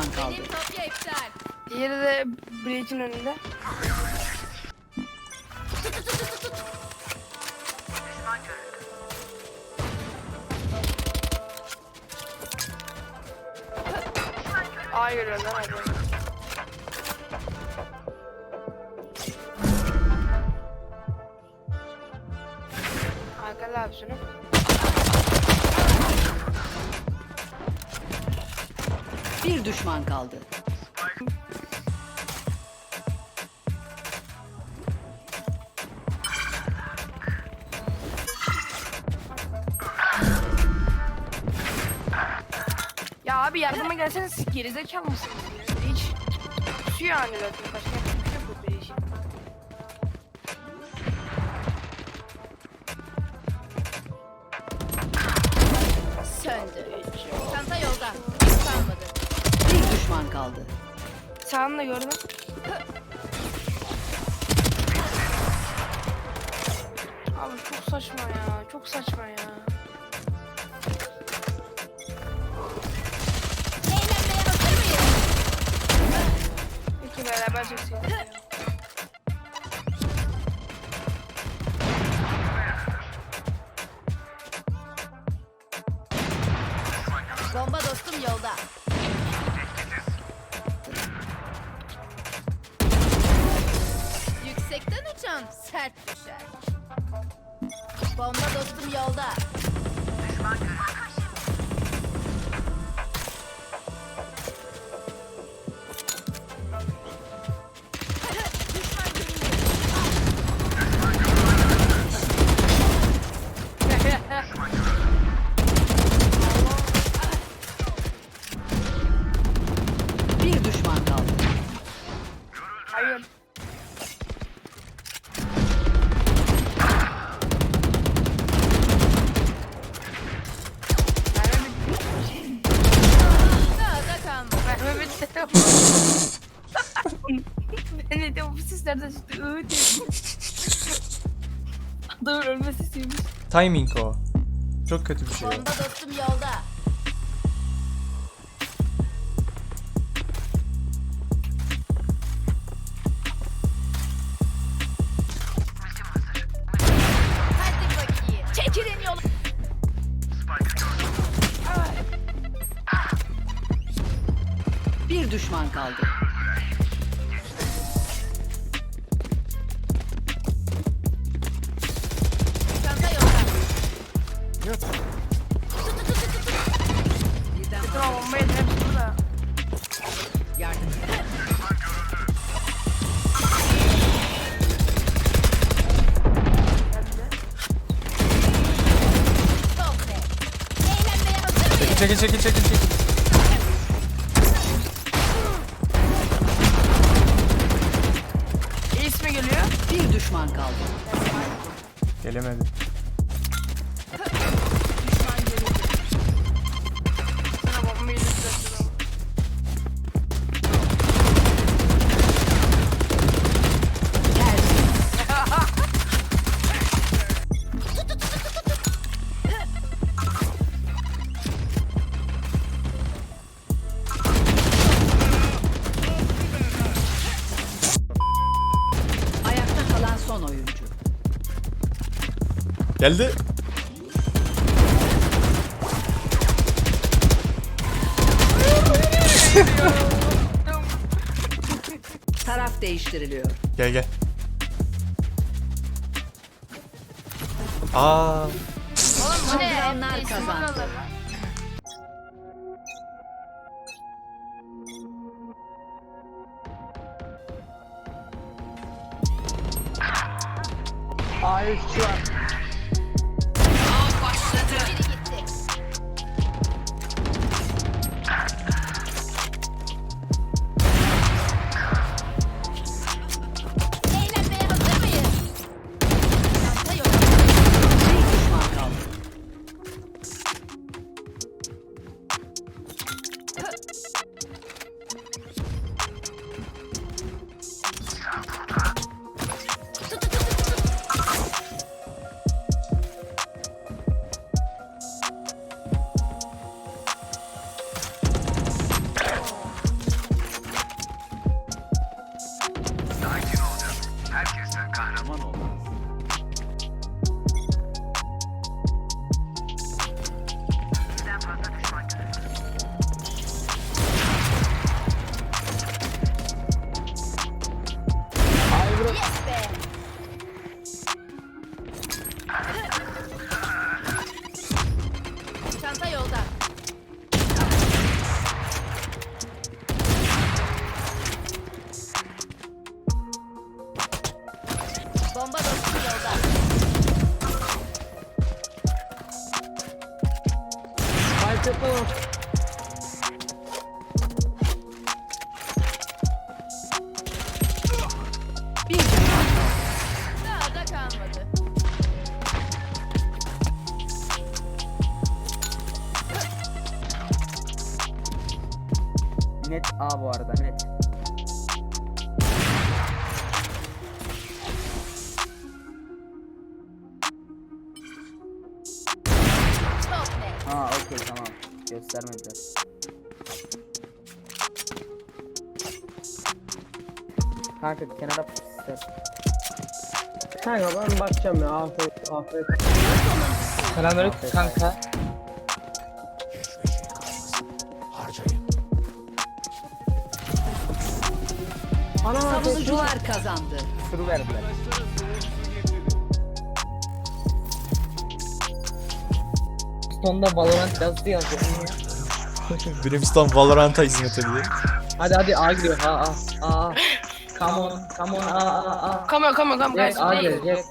düşman kaldı. Benim kopya iptal. Diğeri de Breach'in önünde. A görüyorlar hadi. Arkadaşlar abi şunu. Düşman kaldı. Ya abi yardıma gelseniz gerizekalı mısınız ya? Hiç tutuyor yani zaten. Başka kaldı. Sağını da gördüm. Abi çok saçma ya. Çok saçma ya. Eğlenmeye hazır mıyız? İki beraber çeksin. Bomba dostum yolda. Uçan sert düşer. Bomba dostum yolda. Düşman seslerden çıktı. Iı diye. Adamın ölme sesiymiş. Timing o. Çok kötü bir şey o. Bomba dostum yolda. Hadi bakayım. Çekilin yolu. Bir düşman kaldı. Çekil çekil çekil çekil. Ace mi geliyor? Bir düşman kaldı. Gelemedi. Geldi. Taraf değiştiriliyor. Gel gel. Aa, Oğlum Bu ne? Saldıranlar Neyse, から Net A bu arada net. Ha okey tamam. Göstermediler. Kanka kenara ister. Kanka ben bakacağım ya afiyet afiyet. Selamünaleyküm kanka. Ana Savunucular kazandı. Suru verdiler. Sonda Valorant yazdı yazıyor. Brimstone Valorant'a hizmet ediyor. Hadi hadi A gidiyor. A A A. Come on, come on, A A A. Come on come on come on guys. Yes, A geliyor, yes.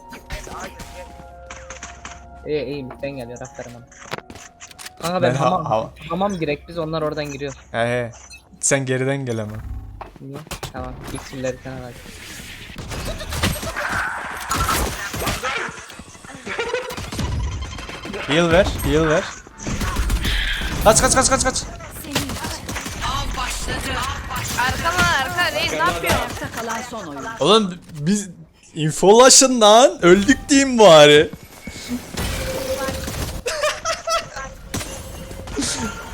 İyi iyi bizden geliyor aferin bana. Kanka ben, Ben ha- hamam, ha- hamam girek biz onlar oradan giriyor. He he. Sen geriden gel ama. Niye? Tamam. İkisileri sana ver. Heal ver, heal ver. Kaç kaç kaç kaç kaç. Arka lan arka reis ne yapıyorsun? Kalan son. Oğlum biz infolaşın lan. Öldük diyeyim bari.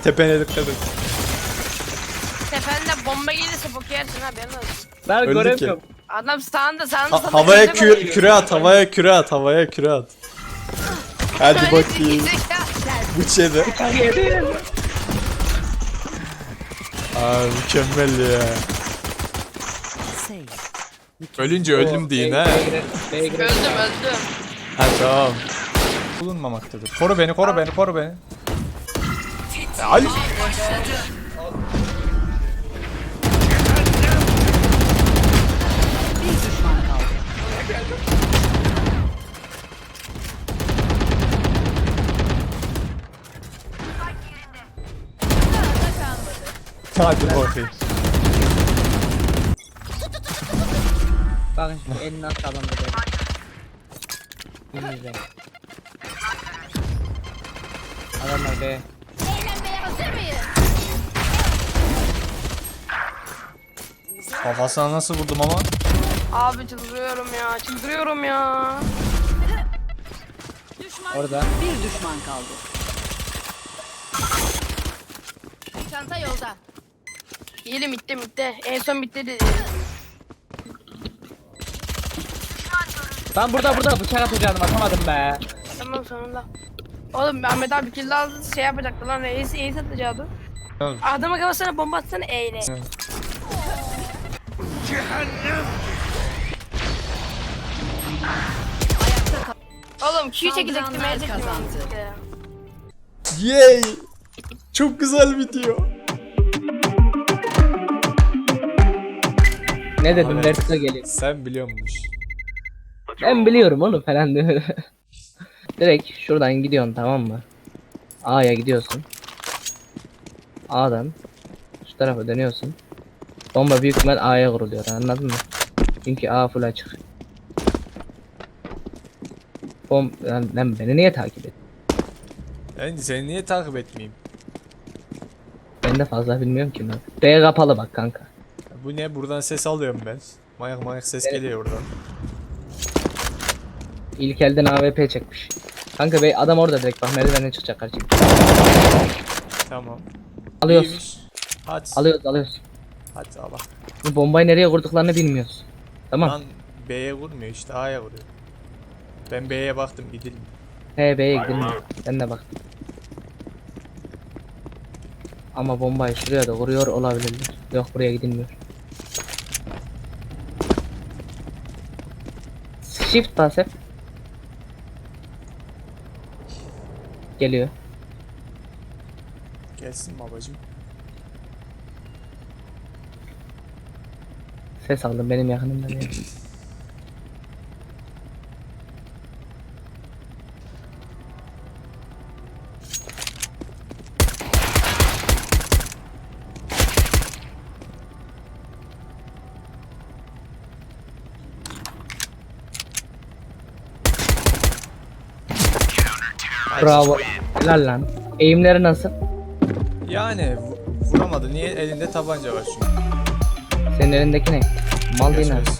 Tepene dikkat et. Tepende bomba gelirse bok yersin ha ben olsun. Ben Öldük göremiyorum. Adam sağında sağında Ha- havaya kü küre at, havaya küre at, havaya küre at. Hadi bakayım. Bu çede. Aa mükemmel ya. Ölünce öldüm deyin ha. Öldüm öldüm. Ha tamam. Bulunmamaktadır. Koru beni, koru beni, koru beni. Ay. Hadi bakayım. Bakın şimdi elini at sağlam da böyle. Adamlar B. Eğlenmeye hazır mıyız? Kafasına nasıl vurdum ama? Abi çıldırıyorum ya çıldırıyorum ya. Orada. Bir düşman kaldı. Çanta yolda. Yiyelim bitti bitti. En son bitti dedi. Ben burada burada bıçak atacağım atamadım be. Tamam sonunda. Oğlum Ahmet abi kill aldı şey yapacaktı lan reis reis atacaktı. Oğlum, Adama kafasına bomba atsana eyle. Oğlum Q çekecektim Saldıranlar E kazandı. ya. Yay! Çok güzel video. Ne dedim Evet. Vertigo geliyor. Sen biliyormuş. Ben biliyorum oğlum falan diyor. Direkt şuradan gidiyorsun tamam mı? A'ya gidiyorsun. A'dan şu tarafa dönüyorsun. Bomba büyük ihtimal A'ya kuruluyor anladın mı? Çünkü A full açık. Bom lan, lan beni niye takip et? Ben seni niye takip etmeyeyim? Ben de fazla bilmiyorum ki ben. B kapalı bak kanka. Bu ne? Buradan ses alıyorum ben. Mayak mayak ses geliyor oradan. İlk elden AWP çekmiş. Kanka bey adam orada direkt bak merdivenden çıkacak karşı. Tamam. Alıyoruz. İyiymiş. Hadi. Alıyoruz alıyoruz. Hadi Allah. Bu bombayı nereye kurduklarını bilmiyoruz. Tamam. Lan B'ye vurmuyor işte A'ya vuruyor. Ben B'ye baktım gidelim. He B'ye gidelim. Ben de bak. Ama bombayı şuraya da vuruyor olabilirler. Yok buraya gidilmiyor. Shift bas hep. Geliyor. Gelsin babacım. Ses aldım benim yakınımda. Bravo. Helal lan. Eğimleri nasıl? Yani vu- vuramadı. Niye? Elinde tabanca var çünkü. Senin elindeki ne? Mal. Görüşürüz.